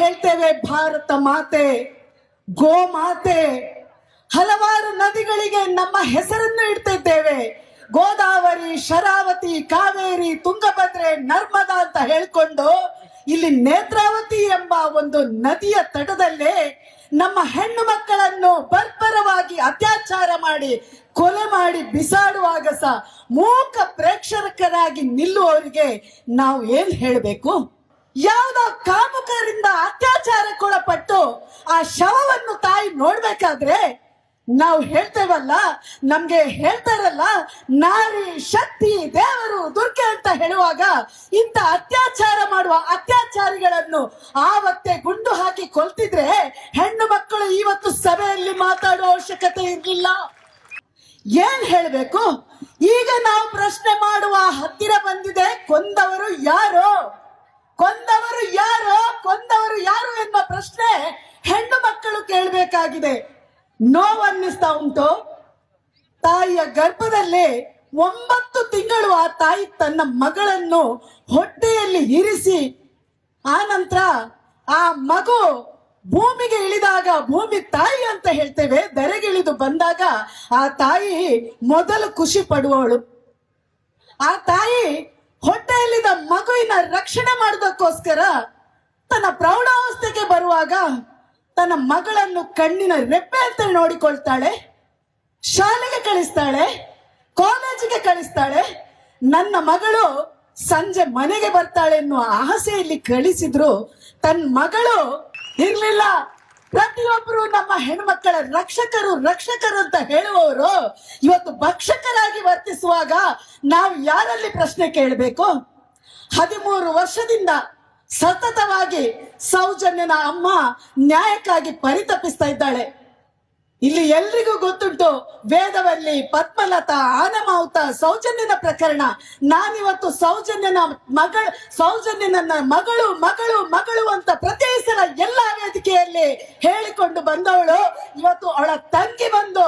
ಹೇಳ್ತೇವೆ ಭಾರತ ಮಾತೆ, ಗೋ ಮಾತೆ. ಹಲವಾರು ನದಿಗಳಿಗೆ ನಮ್ಮ ಹೆಸರನ್ನು ಇಡ್ತಿದ್ದೇವೆ. ಗೋದಾವರಿ, ಶರಾವತಿ, ಕಾವೇರಿ, ತುಂಗಭದ್ರೆ, ನರ್ಮದಾ ಅಂತ ಹೇಳ್ಕೊಂಡು ಇಲ್ಲಿ ನೇತ್ರಾವತಿ ಎಂಬ ಒಂದು ನದಿಯ ತಟದಲ್ಲೇ ನಮ್ಮ ಹೆಣ್ಣು ಮಕ್ಕಳನ್ನು ಬರ್ಬರವಾಗಿ ಅತ್ಯಾಚಾರ ಮಾಡಿ, ಕೊಲೆ ಮಾಡಿ ಬಿಸಾಡುವಾಗ ಸಹ ಮೂಕ ಪ್ರೇಕ್ಷಕರಾಗಿ ನಿಲ್ಲುವವರಿಗೆ ನಾವು ಏನ್ ಹೇಳಬೇಕು? ಯಾವ್ದೋ ಕಾಮುಕರಿಂದ ಅತ್ಯಾಚಾರಕ್ಕೊಳಪಟ್ಟು ಆ ಶವವನ್ನು ತಾಯಿ ನೋಡ್ಬೇಕಾದ್ರೆ ನಾವು ಹೇಳ್ತೇವಲ್ಲ, ನಮ್ಗೆ ಹೇಳ್ತಾರಲ್ಲ ನಾರಿ ಶಕ್ತಿ ದೇವರು ದುರ್ಗೆ ಅಂತ ಹೇಳುವಾಗ ಇಂಥ ಅತ್ಯಾಚಾರ ಮಾಡುವ ಅತ್ಯಾಚಾರಿಗಳನ್ನು ಆವತ್ತೆ ಗುಂಡು ಹಾಕಿ ಕೊಲ್ತಿದ್ರೆ ಹೆಣ್ಣು ಮಕ್ಕಳು ಇವತ್ತು ಸಭೆಯಲ್ಲಿ ಮಾತಾಡುವ ಅವಶ್ಯಕತೆ ಇರಲಿಲ್ಲ. ಏನ್ ಹೇಳಬೇಕು? ಈಗ ನಾವು ಪ್ರಶ್ನೆ ಮಾಡುವ ಹತ್ತಿರ ಬಂದಿದೆ, ಕೊಂದವರು ಯಾರು? ಕೊಂದವರು ಯಾರು? ಕೊಂದವರು ಯಾರು ಎನ್ನುವ ಪ್ರಶ್ನೆ ಹೆಣ್ಣು ಮಕ್ಕಳು ಕೇಳಬೇಕಾಗಿದೆ. ನೋವನ್ನಿಸ್ತಾ ಉಂಟು. ತಾಯಿಯ ಗರ್ಭದಲ್ಲಿ ಒಂಬತ್ತು ತಿಂಗಳು ಆ ತಾಯಿ ತನ್ನ ಮಗಳನ್ನು ಹೊಟ್ಟೆಯಲ್ಲಿ ಇರಿಸಿ, ಆ ನಂತರ ಆ ಮಗು ಭೂಮಿಗೆ ಇಳಿದಾಗ, ಭೂಮಿ ತಾಯಿ ಅಂತ ಹೇಳ್ತೇವೆ, ದರೆಗಿಳಿದು ಬಂದಾಗ ಆ ತಾಯಿ ಮೊದಲು ಖುಷಿ ಪಡುವವಳು. ಆ ತಾಯಿ ಹೊಟ್ಟೆಯಲ್ಲಿದ್ದ ಮಗುವಿನ ರಕ್ಷಣೆ ಮಾಡೋದಕ್ಕೋಸ್ಕರ ತನ್ನ ಪ್ರೌಢಾವಸ್ಥೆಗೆ ಬರುವಾಗ ತನ್ನ ಮಗಳನ್ನು ಕಣ್ಣಿನ ರೆಪ್ಪೆ ಅಂತ ನೋಡಿಕೊಳ್ತಾಳೆ, ಶಾಲೆಗೆ ಕಳಿಸ್ತಾಳೆ, ಕಾಲೇಜಿಗೆ ಕಳಿಸ್ತಾಳೆ. ನನ್ನ ಮಗಳು ಸಂಜೆ ಮನೆಗೆ ಬರ್ತಾಳೆ ಎನ್ನುವ ಆಸೆಯಲ್ಲಿ ಕಳಿಸಿದ್ರು. ತನ್ನ ಮಗಳು ಇರ್ಲಿಲ್ಲ. ಪ್ರತಿಯೊಬ್ಬರು ನಮ್ಮ ಹೆಣ್ಮಕ್ಕಳ ರಕ್ಷಕರು ರಕ್ಷಕರು ಅಂತ ಹೇಳುವವರು ಇವತ್ತು ಭಕ್ಷಕರಾಗಿ ವರ್ತಿಸುವಾಗ ನಾವು ಯಾರಲ್ಲಿ ಪ್ರಶ್ನೆ ಕೇಳಬೇಕು? ಹದಿಮೂರು ವರ್ಷದಿಂದ ಸತತವಾಗಿ ಸೌಜನ್ಯನ ಅಮ್ಮ ನ್ಯಾಯಕ್ಕಾಗಿ ಪರಿತಪಿಸ್ತಾ ಇದ್ದಾಳೆ. ಇಲ್ಲಿ ಎಲ್ರಿಗೂ ಗೊತ್ತುಂಟು, ವೇದವಲ್ಲಿ ಪದ್ಮಲತಾ ಆನಮಾವುತ ಸೌಜನ್ಯನ ಪ್ರಕರಣ. ನಾನಿವತ್ತು ಸೌಜನ್ಯನ ಮಗಳ ಸೌಜನ್ಯನ ಮಗಳು ಮಗಳು ಮಗಳು ಅಂತ ಪ್ರತಿ ಸಲ ಎಲ್ಲ ವೇದಿಕೆಯಲ್ಲಿ ಹೇಳಿಕೊಂಡು ಬಂದವಳು. ಇವತ್ತು ಅವಳ ತಂಗಿ ಬಂದು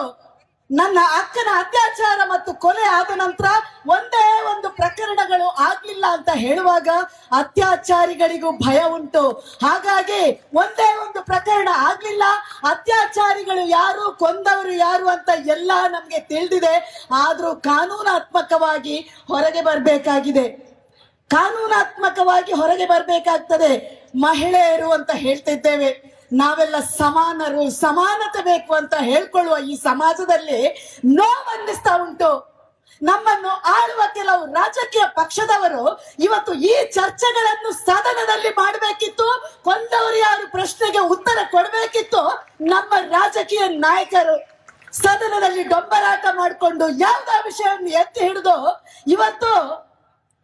ನನ್ನ ಅಕ್ಕನ ಅತ್ಯಾಚಾರ ಮತ್ತು ಕೊಲೆ ಆದ ನಂತರ ಒಂದೇ ಒಂದು ಪ್ರಕರಣಗಳು ಆಗ್ಲಿಲ್ಲ ಅಂತ ಹೇಳುವಾಗ ಅತ್ಯಾಚಾರಿಗಳಿಗೂ ಭಯ ಉಂಟು. ಹಾಗಾಗಿ ಒಂದೇ ಒಂದು ಪ್ರಕರಣ ಆಗ್ಲಿಲ್ಲ. ಅತ್ಯಾಚಾರಿಗಳು ಯಾರು, ಕೊಂದವರು ಯಾರು ಅಂತ ಎಲ್ಲ ನಮ್ಗೆ ತಿಳಿದಿದೆ. ಆದ್ರೂ ಕಾನೂನಾತ್ಮಕವಾಗಿ ಹೊರಗೆ ಬರಬೇಕಾಗಿದೆ. ಕಾನೂನಾತ್ಮಕವಾಗಿ ಹೊರಗೆ ಬರಬೇಕಾಗ್ತದೆ. ಮಹಿಳೆಯರು ಅಂತ ಹೇಳ್ತಿದ್ದೇವೆ. ನಾವೆಲ್ಲ ಸಮಾನರು, ಸಮಾನತೆ ಬೇಕು ಅಂತ ಹೇಳ್ಕೊಳ್ಳುವ ಈ ಸಮಾಜದಲ್ಲಿ ನೋವನ್ನಿಸ್ತಾ ಉಂಟು. ನಮ್ಮನ್ನು ಆಳುವ ಕೆಲವು ರಾಜಕೀಯ ಪಕ್ಷದವರು ಇವತ್ತು ಈ ಚರ್ಚೆಗಳನ್ನು ಸದನದಲ್ಲಿ ಮಾಡಬೇಕಿತ್ತು, ಕೊಂದವರು ಯಾರು ಪ್ರಶ್ನೆಗೆ ಉತ್ತರ ಕೊಡಬೇಕಿತ್ತು, ನಮ್ಮ ರಾಜಕೀಯ ನಾಯಕರು ಸದನದಲ್ಲಿ ಡೊಂಬರಾಟ ಮಾಡಿಕೊಂಡು ಯಾವುದೇ ವಿಷಯವನ್ನು ಎತ್ತಿ ಹಿಡಿದು ಇವತ್ತು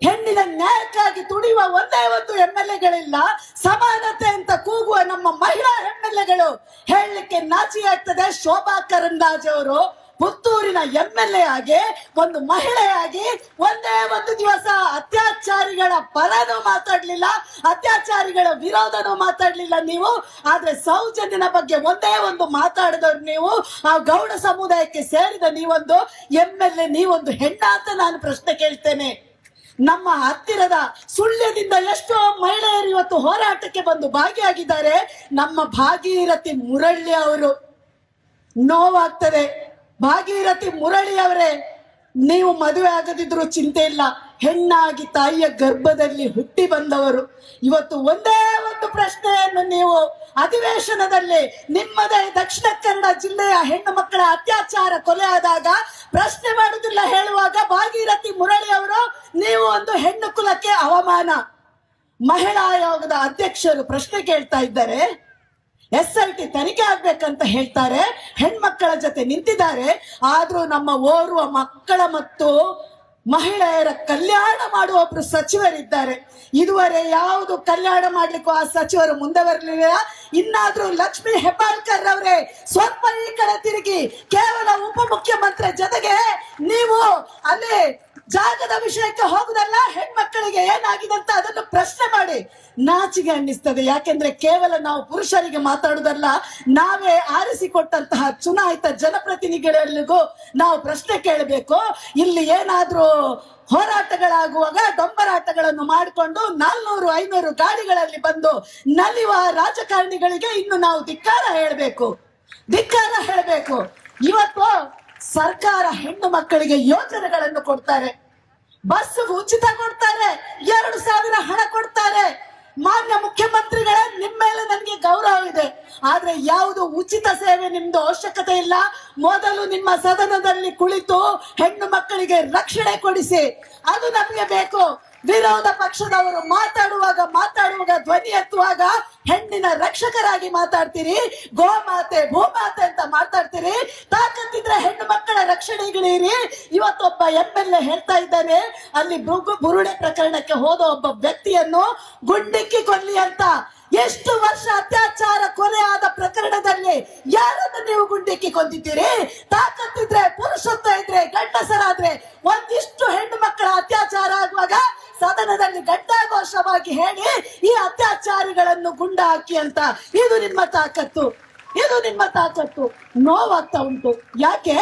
ಹೆಣ್ಣಿನ ನ್ಯಾಯಕ್ಕಾಗಿ ತುಡಿಯುವ ಒಂದೇ ಒಂದು ಎಂ ಎಲ್ ಎಗಳಿಲ್ಲ ಸಮಾನತೆ ಅಂತ ಕೂಗುವ ನಮ್ಮ ಮಹಿಳಾ ಎಂ ಎಲ್ ಎಗಳು ಹೇಳಲಿಕ್ಕೆ ನಾಚಿ ಆಗ್ತದೆ. ಶೋಭಾ ಕರಂದಾಜ್ ಅವರು ಪುತ್ತೂರಿನ ಎಂ ಎಲ್ ಎ ಆಗಿ ಒಂದು ಮಹಿಳೆಯಾಗಿ ಒಂದೇ ಒಂದು ದಿವಸ ಅತ್ಯಾಚಾರಿಗಳ ಪರನೂ ಮಾತಾಡ್ಲಿಲ್ಲ. ಅತ್ಯಾಚಾರಿಗಳ ವಿರೋಧನೂ ಮಾತಾಡ್ಲಿಲ್ಲ ನೀವು. ಆದ್ರೆ ಸೌಜನ್ಯನ ಬಗ್ಗೆ ಒಂದೇ ಒಂದು ಮಾತಾಡಿದವ್ರು ನೀವು. ಆ ಗೌಡ ಸಮುದಾಯಕ್ಕೆ ಸೇರಿದ ನೀವೊಂದು ಎಂ ಎಲ್ ಎ ನೀವೊಂದು ಹೆಣ್ಣ ಅಂತ ನಾನು ಪ್ರಶ್ನೆ ಕೇಳ್ತೇನೆ. ನಮ್ಮ ಹತ್ತಿರದ ಸುಳ್ಯದಿಂದ ಎಷ್ಟೋ ಮಹಿಳೆಯರು ಇವತ್ತು ಹೋರಾಟಕ್ಕೆ ಬಂದು ಭಾಗಿಯಾಗಿದ್ದಾರೆ. ನಮ್ಮ ಭಾಗೀರಥಿ ಮುರಳಿ ಅವರು ನೋವಾಗ್ತದೆ. ಭಾಗೀರಥಿ ಮುರಳಿ ಅವರೇ, ನೀವು ಮದುವೆ ಆಗದಿದ್ರು ಚಿಂತೆ ಇಲ್ಲ. ಹೆಣ್ಣಾಗಿ ತಾಯಿಯ ಗರ್ಭದಲ್ಲಿ ಹುಟ್ಟಿ ಬಂದವರು. ಇವತ್ತು ಒಂದೇ ಒಂದು ಪ್ರಶ್ನೆಯನ್ನು ನೀವು ಅಧಿವೇಶನದಲ್ಲಿ ನಿಮ್ಮದೇ ದಕ್ಷಿಣ ಕನ್ನಡ ಜಿಲ್ಲೆಯ ಹೆಣ್ಣು ಮಕ್ಕಳ ಅತ್ಯಾಚಾರ ಕೊಲೆ ಆದಾಗ ಪ್ರಶ್ನೆ ಮಾಡುವುದಿಲ್ಲ ಹೇಳುವಾಗ ಭಾಗೀರಥಿ ಮುರಳಿ ಅವರು, ನೀವು ಒಂದು ಹೆಣ್ಣು ಕುಲಕ್ಕೆ ಅವಮಾನ. ಮಹಿಳಾ ಆಯೋಗದ ಅಧ್ಯಕ್ಷರು ಪ್ರಶ್ನೆ ಕೇಳ್ತಾ ಇದ್ದಾರೆ. ಎಸ್ ಐ ಟಿ ತನಿಖೆ ಆಗ್ಬೇಕಂತ ಹೇಳ್ತಾರೆ. ಹೆಣ್ಮಕ್ಕಳ ಜೊತೆ ನಿಂತಿದ್ದಾರೆ. ಆದ್ರೂ ನಮ್ಮ ಓರ್ವ ಮಕ್ಕಳ ಮತ್ತು ಮಹಿಳೆಯರ ಕಲ್ಯಾಣ ಮಾಡುವ ಒಬ್ರು ಸಚಿವರಿದ್ದಾರೆ. ಇದುವರೆ ಯಾವುದು ಕಲ್ಯಾಣ ಮಾಡ್ಲಿಕ್ಕೂ ಆ ಸಚಿವರು ಮುಂದೆ ಬರಲಿಲ್ಲ. ಇನ್ನಾದ್ರೂ ಲಕ್ಷ್ಮಿ ಹೆಬ್ಬಾಳ್ಕರ್ ಅವರೇ, ಸ್ವಲ್ಪ ಈ ಕಡೆ ತಿರುಗಿ. ಕೇವಲ ಉಪಮುಖ್ಯಮಂತ್ರಿ ಜೊತೆಗೆ ನೀವು ಅಲ್ಲಿ ಜಾಗದ ವಿಷಯಕ್ಕೆ ಹೋಗುದಲ್ಲ ಹೆಣ್ಮಕ್ಕಳಿಗೆ ಏನಾಗಿದೆ ಅಂತ ಅದನ್ನು ಪ್ರಶ್ನೆ ಮಾಡಿ. ನಾಚಿಗೆ ಅನ್ನಿಸ್ತದೆ. ಯಾಕೆಂದ್ರೆ ಕೇವಲ ನಾವು ಪುರುಷರಿಗೆ ಮಾತಾಡುದಲ್ಲ, ನಾವೇ ಆರಿಸಿಕೊಟ್ಟಂತಹ ಚುನಾಯಿತ ಜನಪ್ರತಿನಿಧಿಗಳಿಗೂ ನಾವು ಪ್ರಶ್ನೆ ಕೇಳಬೇಕು. ಇಲ್ಲಿ ಏನಾದ್ರೂ ಹೋರಾಟಗಳಾಗುವಾಗ ದೊಂಬರಾಟಗಳನ್ನು ಮಾಡಿಕೊಂಡು ನಾಲ್ನೂರು, ಐನೂರು ಗಾಡಿಗಳಲ್ಲಿ ಬಂದು ನಲಿವ ರಾಜಕಾರಣಿಗಳಿಗೆ ಇನ್ನು ನಾವು ಧಿಕ್ಕಾರ ಹೇಳಬೇಕು. ಧಿಕ್ಕಾರ ಹೇಳಬೇಕು. ಇವತ್ತು ಸರ್ಕಾರ ಹೆಣ್ಣು ಮಕ್ಕಳಿಗೆ ಯೋಜನೆಗಳನ್ನು ಕೊಡ್ತಾರೆ. ಬಸ್ ಉಚಿತ ಕೊಡ್ತಾರೆ. ಎರಡು ಸಾವಿರ ಹಣ ಕೊಡ್ತಾರೆ. ಮಾನ್ಯ ಮುಖ್ಯಮಂತ್ರಿಗಳೇ ನಿಮ್ಮ ಮೇಲೆ ನನಗೆ ಗೌರವ ಇದೆ. ಆದ್ರೆ ಯಾವುದು ಉಚಿತ ಸೇವೆ ನಿಮ್ದು ಅವಶ್ಯಕತೆ ಇಲ್ಲ. ಮೊದಲು ನಿಮ್ಮ ಸದನದಲ್ಲಿ ಕುಳಿತು ಹೆಣ್ಣು ಮಕ್ಕಳಿಗೆ ರಕ್ಷಣೆ ಕೊಡಿಸಿ. ಅದು ನಮಗೆ ಬೇಕು. ವಿರೋಧ ಪಕ್ಷದವರು ಮಾತಾಡುವಾಗ ಮಾತಾಡುವಾಗ ಧ್ವನಿ ಎತ್ತುವಾಗ ಹೆಣ್ಣಿನ ರಕ್ಷಕರಾಗಿ ಮಾತಾಡ್ತೀರಿ. ಗೋಮಾತೆ, ಭೂಮಾತೆ ಅಂತ ಮಾತಾಡ್ತೀರಿ. ತಾಕತ್ತಿದ್ರೆ ಹೆಣ್ಣು ಮಕ್ಕಳ ರಕ್ಷಣೆಗಳಿರಿ. ಇವತ್ತೊಬ್ಬ ಎಂ ಎಲ್ ಎ ಹೇಳ್ತಾ ಇದ್ದಾನೆ, ಅಲ್ಲಿ ಬುರುಡೆ ಪ್ರಕರಣಕ್ಕೆ ಹೋದ ಒಬ್ಬ ವ್ಯಕ್ತಿಯನ್ನು ಗುಂಡಿಕ್ಕಿ ಕೊಲ್ಲಿ ಅಂತ. ಎಷ್ಟು ವರ್ಷ ಅತ್ಯಾಚಾರ ಕೊಲೆ ಆದ ಪ್ರಕರಣದಲ್ಲಿ ಯಾರನ್ನು ನೀವು ಗುಂಡಿಕ್ಕಿ ಕೊಂದಿದ್ದೀರಿ ತಾಕತ್ತಿದ್ರೆ ಪುರುಷತ್ವ ಇದ್ರೆ, ಗಂಡಸರಾದ್ರೆ, ಒಂದಿಷ್ಟು ಹೆಣ್ಣು ಮಕ್ಕಳ ಅತ್ಯಾಚಾರ ಆಗುವಾಗ ಸದನದಲ್ಲಿ ಗಡ್ಡಾಘೋಷವಾಗಿ ಹೇಳಿ ಈ ಅತ್ಯಾಚಾರಿಗಳನ್ನು ಗುಂಡ ಹಾಕಿ ಅಂತ. ಇದು ನಿಮ್ಮ ತಾಕತ್ತು. ಇದು ನಿಮ್ಮ ತಾಕತ್ತು. ನೋವಾಗ್ತಾ ಉಂಟು. ಯಾಕೆ?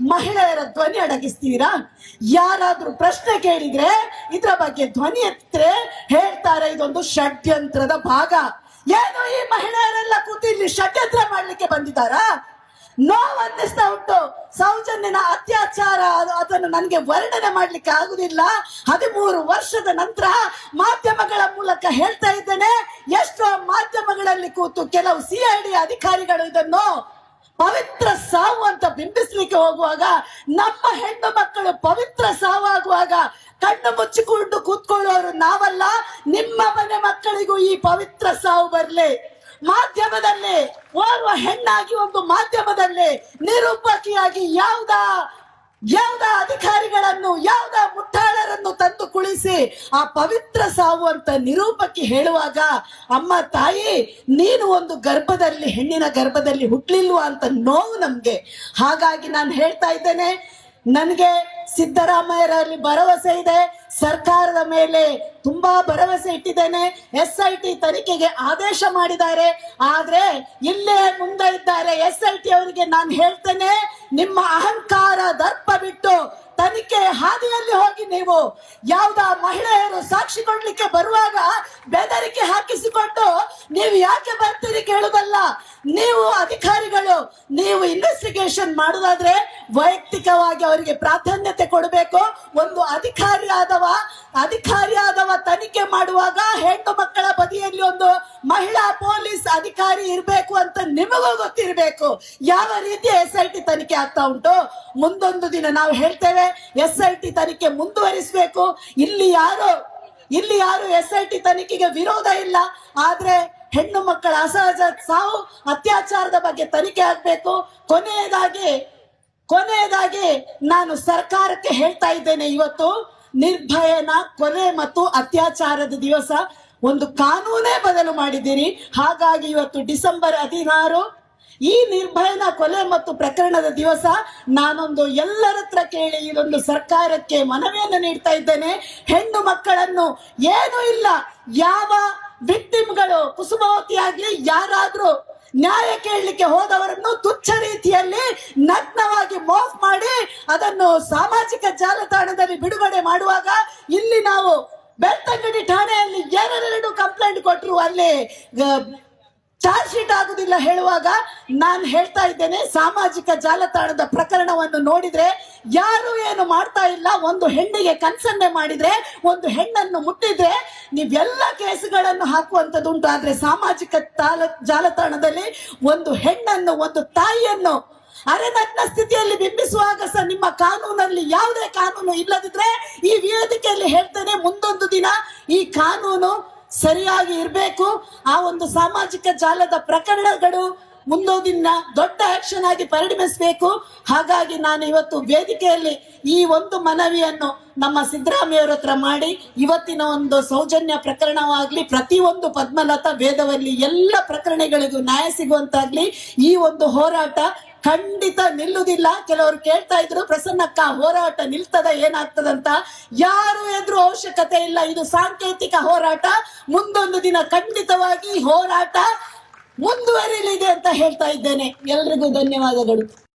ಮಹಿಳೆಯರ ಧ್ವನಿ ಅಡಗಿಸ್ತೀರಾ? ಯಾರಾದ್ರೂ ಪ್ರಶ್ನೆ ಕೇಳಿದ್ರೆ ಇದ್ರ ಬಗ್ಗೆ ಧ್ವನಿ ಎತ್ತರೆ ಹೇಳ್ತಾರೆ, ಇದೊಂದು ಷಡ್ಯಂತ್ರದ ಭಾಗ. ಏನು ಈ ಮಹಿಳೆಯರೆಲ್ಲ ಕೂತು ಇಲ್ಲಿ ಷಡ್ಯಂತ್ರ ಮಾಡ್ಲಿಕ್ಕೆ ಬಂದಿದ್ದಾರಾ? ನೋವನ್ನಿಸ್ತಾ ಉಂಟು. ಸೌಜನ್ಯನ ಅತ್ಯಾಚಾರ, ಅದು- ಅದನ್ನು ನನಗೆ ವರ್ಣನೆ ಮಾಡ್ಲಿಕ್ಕೆ ಆಗುದಿಲ್ಲ. ಹದಿಮೂರು ವರ್ಷದ ನಂತರ ಮಾಧ್ಯಮಗಳ ಮೂಲಕ ಹೇಳ್ತಾ ಇದ್ದೇನೆ, ಎಷ್ಟೋ ಮಾಧ್ಯಮಗಳಲ್ಲಿ ಕೂತು ಕೆಲವು ಸಿಐಡಿ ಅಧಿಕಾರಿಗಳು ಇದನ್ನು ಪವಿತ್ರ ಸಾವು ಅಂತ ಬಿಂಬಿಸ್ಲಿಕ್ಕೆ ಹೋಗುವಾಗ, ನಮ್ಮ ಹೆಣ್ಣು ಮಕ್ಕಳು ಪವಿತ್ರ ಸಾವಾಗುವಾಗ ಕಣ್ಣು ಮುಚ್ಚಿಕೊಂಡು ಕೂತ್ಕೊಳ್ಳೋರು ನಾವಲ್ಲ, ನಿಮ್ಮ ಮನೆ ಮಕ್ಕಳಿಗೂ ಈ ಪವಿತ್ರ ಸಾವು ಬರ್ಲಿ. ಮಾಧ್ಯಮದಲ್ಲಿ, ಓರ್ವ ಹೆಣ್ಣಾಗಿ ಒಂದು ಮಾಧ್ಯಮದಲ್ಲಿ ನಿರೂಪಕಿಯಾಗಿ ಯಾವ್ದ ಯಾವ್ದ ಅಧಿಕಾರಿಗಳನ್ನು ಯಾವ್ದ ಮುಟ್ಟಾಳರನ್ನು ತಂದು ಕುಳಿಸಿ ಆ ಪವಿತ್ರ ಸಾವು ಅಂತ ನಿರೂಪಕ್ಕೆ ಹೇಳುವಾಗ, ಅಮ್ಮ ತಾಯಿ, ನೀನು ಒಂದು ಗರ್ಭದಲ್ಲಿ, ಹೆಣ್ಣಿನ ಗರ್ಭದಲ್ಲಿ ಹುಟ್ಟಲಿಲ್ವಾ ಅಂತ ನೋವು ನಮ್ಗೆ. ಹಾಗಾಗಿ ನಾನು ಹೇಳ್ತಾ ಇದ್ದೇನೆ, ನನಗೆ ಸಿದ್ದರಾಮಯ್ಯರಲ್ಲಿ ಭರವಸೆ ಇದೆ. ಸರ್ಕಾರದ ಮೇಲೆ ತುಂಬಾ ಭರವಸೆ ಇಟ್ಟಿದ್ದೇನೆ. ಎಸ್ ಐ ಟಿ ತನಿಖೆಗೆ ಆದೇಶ ಮಾಡಿದ್ದಾರೆ. ಆದ್ರೆ ಇಲ್ಲೇ ಮುಂದೆ ಇದ್ದಾರೆ. ಎಸ್ ಐ ಟಿ ಅವರಿಗೆ ನಾನು ಹೇಳ್ತೇನೆ ನಿಮ್ಮ ಅಹಂಕಾರ ದರ್ಪ ಬಿಟ್ಟು ತನಿಖೆ ಹಾದಿಯಲ್ಲಿ ಹೋಗಿ ನೀವು ಯಾವ್ದ ಮಹಿಳೆಯರು ಸಾಕ್ಷಿ ಕೊಡ್ಲಿಕ್ಕೆ ಬರುವಾಗ ಬೆದರಿಕೆ ಹಾಕಿಸಿಕೊಂಡು ನೀವು ಯಾಕೆ ಬರ್ತೀರಿ ಕೇಳುದಲ್ಲ. ನೀವು ಅಧಿಕಾರಿಗಳು, ನೀವು ಇನ್ವೆಸ್ಟಿಗೇಷನ್ ಮಾಡುದಾದ್ರೆ ವೈಯಕ್ತಿಕವಾಗಿ ಅವರಿಗೆ ಪ್ರಾಧಾನ್ಯತೆ ಕೊಡಬೇಕು. ಒಂದು ಅಧಿಕಾರಿ ಆದವ ಅಧಿಕಾರಿ ಆದವ ತನಿಖೆ ಮಾಡುವಾಗ ಹೆಣ್ಣು ಮಕ್ಕಳ ಬದಿಯಲ್ಲಿ ಒಂದು ಮಹಿಳಾ ಪೊಲೀಸ್ ಅಧಿಕಾರಿ ಇರಬೇಕು ಅಂತ ನಿಮಗೂ ಗೊತ್ತಿರಬೇಕು. ಯಾವ ರೀತಿ ಎಸ್ ಐ ಟಿ ತನಿಖೆ ಆಗ್ತಾ ಉಂಟು? ಮುಂದೊಂದು ದಿನ ನಾವು ಹೇಳ್ತೇವೆ. ಎಸ್ ಐ ಟಿ ತನಿಖೆ ಮುಂದುವರಿಸಬೇಕು. ಇಲ್ಲಿ ಯಾರು ಇಲ್ಲಿ ಯಾರು ಎಸ್ ಐ ಟಿ ತನಿಖೆಗೆ ವಿರೋಧ ಇಲ್ಲ, ಆದ್ರೆ ಹೆಣ್ಣು ಮಕ್ಕಳ ಅಸಹಜ ಸಾವು ಅತ್ಯಾಚಾರದ ಬಗ್ಗೆ ತನಿಖೆ ಆಗ್ಬೇಕು. ಕೊನೆಯದಾಗಿ ಕೊನೆಯದಾಗಿ ನಾನು ಸರ್ಕಾರಕ್ಕೆ ಹೇಳ್ತಾ ಇದ್ದೇನೆ ಇವತ್ತು, ನಿರ್ಭಯನ, ಕೊಲೆ ಮತ್ತು ಅತ್ಯಾಚಾರದ ದಿವಸ ಒಂದು ಕಾನೂನೇ ಬದಲು ಮಾಡಿದ್ದೀರಿ. ಹಾಗಾಗಿ ಇವತ್ತು ಡಿಸೆಂಬರ್ ಹದಿನಾರು ಈ ನಿರ್ಭಯನ ಕೊಲೆ ಮತ್ತು ಪ್ರಕರಣದ ದಿವಸ ನಾನೊಂದು ಎಲ್ಲರ ಹತ್ರ ಕೇಳಿ ಇದೊಂದು ಸರ್ಕಾರಕ್ಕೆ ಮನವಿಯನ್ನು ನೀಡ್ತಾ ಇದ್ದೇನೆ. ಹೆಣ್ಣು ಮಕ್ಕಳನ್ನು ಏನೂ ಇಲ್ಲ. ಯಾವ ವಿಕ್ಟಿಮ್ಗಳು, ಕುಸುಮಾವತಿ ಆಗ್ಲಿ, ಯಾರಾದ್ರೂ ನ್ಯಾಯ ಕೇಳಲಿಕ್ಕೆ ಹೋದವರನ್ನು ತುಚ್ಛ ರೀತಿಯಲ್ಲಿ ನಗ್ನವಾಗಿ ಮೋಫ್ ಮಾಡಿ ಅದನ್ನು ಸಾಮಾಜಿಕ ಜಾಲತಾಣದಲ್ಲಿ ಬಿಡುಗಡೆ ಮಾಡುವಾಗ ಇಲ್ಲಿ ನಾವು ಬೆಳ್ತಂಗಡಿ ಠಾಣೆಯಲ್ಲಿ ಎರಡೆರಡು ಕಂಪ್ಲೇಂಟ್ ಕೊಟ್ಟರು ಅಲ್ಲಿ ಚಾರ್ಜ್ ಶೀಟ್ ಆಗುದಿಲ್ಲ ಹೇಳುವಾಗ ನಾನು ಹೇಳ್ತಾ ಇದ್ದೇನೆ, ಸಾಮಾಜಿಕ ಜಾಲತಾಣದ ಪ್ರಕರಣವನ್ನು ನೋಡಿದ್ರೆ ಯಾರು ಏನು ಮಾಡ್ತಾ ಇಲ್ಲ, ಒಂದು ಹೆಣ್ಣಿಗೆ ಕನ್ಸನ್ನೆ ಮಾಡಿದ್ರೆ, ಒಂದು ಹೆಣ್ಣನ್ನು ಮುಟ್ಟಿದ್ರೆ ನೀವೆಲ್ಲ ಕೇಸುಗಳನ್ನು ಹಾಕುವಂತದ್ದುಂಟು ಆದ್ರೆ ಸಾಮಾಜಿಕ ತಾಲ, ಜಾಲತಾಣದಲ್ಲಿ ಒಂದು ಹೆಣ್ಣನ್ನು, ಒಂದು ತಾಯಿಯನ್ನು ಅರೆನಗ್ನ ಸ್ಥಿತಿಯಲ್ಲಿ ಬಿಂಬಿಸುವಾಗ ಸಹ ನಿಮ್ಮ ಕಾನೂನಲ್ಲಿ ಯಾವುದೇ ಕಾನೂನು ಇಲ್ಲದಿದ್ರೆ ಈ ವೇದಿಕೆಯಲ್ಲಿ ಹೇಳ್ತೇನೆ, ಮುಂದೊಂದು ದಿನ ಈ ಕಾನೂನು ಸರಿಯಾಗಿ ಇರಬೇಕು. ಆ ಒಂದು ಸಾಮಾಜಿಕ ಜಾಲದ ಪ್ರಕರಣಗಳು ಮುಂದೋದಿನ ದೊಡ್ಡ ಆಕ್ಷನ್ ಆಗಿ ಪರಿಣಮಿಸಬೇಕು. ಹಾಗಾಗಿ ನಾನು ಇವತ್ತು ವೇದಿಕೆಯಲ್ಲಿ ಈ ಒಂದು ಮನವಿಯನ್ನು ನಮ್ಮ ಸಿದ್ದರಾಮಯ್ಯವರ ಹತ್ರ ಮಾಡಿ, ಇವತ್ತಿನ ಒಂದು ಸೌಜನ್ಯ ಪ್ರಕರಣವಾಗಲಿ ಪ್ರತಿಯೊಂದು ಪದ್ಮಲತಾ, ವೇದವಲ್ಲಿ ಎಲ್ಲ ಪ್ರಕರಣಗಳಿಗೂ ನ್ಯಾಯ ಸಿಗುವಂತಾಗ್ಲಿ, ಈ ಒಂದು ಹೋರಾಟ ಖಂಡಿತ ನಿಲ್ಲುವುದಿಲ್ಲ. ಕೆಲವರು ಕೇಳ್ತಾ ಇದ್ರು, ಪ್ರಸನ್ನಕ್ಕ, ಹೋರಾಟ ನಿಲ್ತದ ಏನಾಗ್ತದಂತ ಯಾರು ಎದುರು ಅವಶ್ಯಕತೆ ಇಲ್ಲ. ಇದು ಸಾಂಕೇತಿಕ ಹೋರಾಟ. ಮುಂದೊಂದು ದಿನ ಖಂಡಿತವಾಗಿ ಹೋರಾಟ ಮುಂದುವರಿಲಿದೆ ಅಂತ ಹೇಳ್ತಾ ಇದ್ದೇನೆ. ಎಲ್ರಿಗೂ ಧನ್ಯವಾದಗಳು.